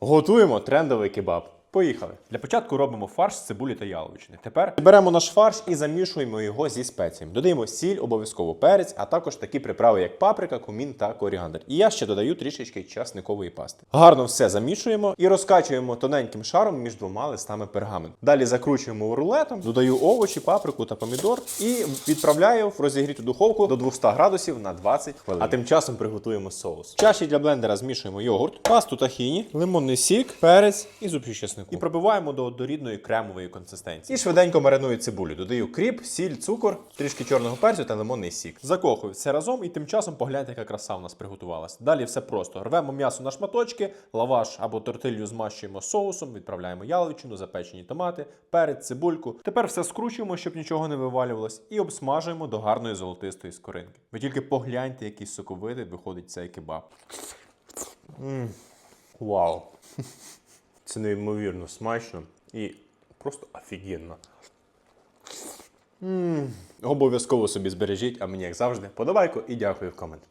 Готуємо трендовий кебаб. Поїхали. Для початку робимо фарш з цибулі та яловичини. Тепер Беремо наш фарш і замішуємо його зі спеціями. Додаємо сіль, обов'язково перець, а також такі приправи, як паприка, кумін та коріандр. І я ще додаю трішечки часникової пасти. Гарно все замішуємо і розкачуємо тоненьким шаром між двома листами пергаменту. Далі закручуємо рулетом, додаю овочі, паприку та помідор і відправляю в розігріту духовку до 200 градусів на 20 хвилин. А тим часом приготуємо соус. В чаші для блендера змішуємо йогурт, пасту тахіні, лимонний сік, перець і зубчик чеснику. І пробиваємо до, до рідної кремової консистенції. І швиденько мариную цибулю. Додаю кріп, сіль, цукор, трішки чорного перцю та лимонний сік. Закохую все разом і тим часом погляньте, яка краса в нас приготувалась. Далі все просто. Рвемо м'ясо на шматочки, лаваш або тортилью змащуємо соусом, відправляємо яловичину, запечені томати, перець, цибульку. Тепер все скручуємо, щоб нічого не вивалювалось, і обсмажуємо до гарної золотистої скоринки. Ви тільки погляньте, який соковитий виходить цей кебаб. Вау! Це неймовірно смачно і просто офігенно. Обов'язково собі збережіть, а мені, як завжди, подобайку і дякую в комент.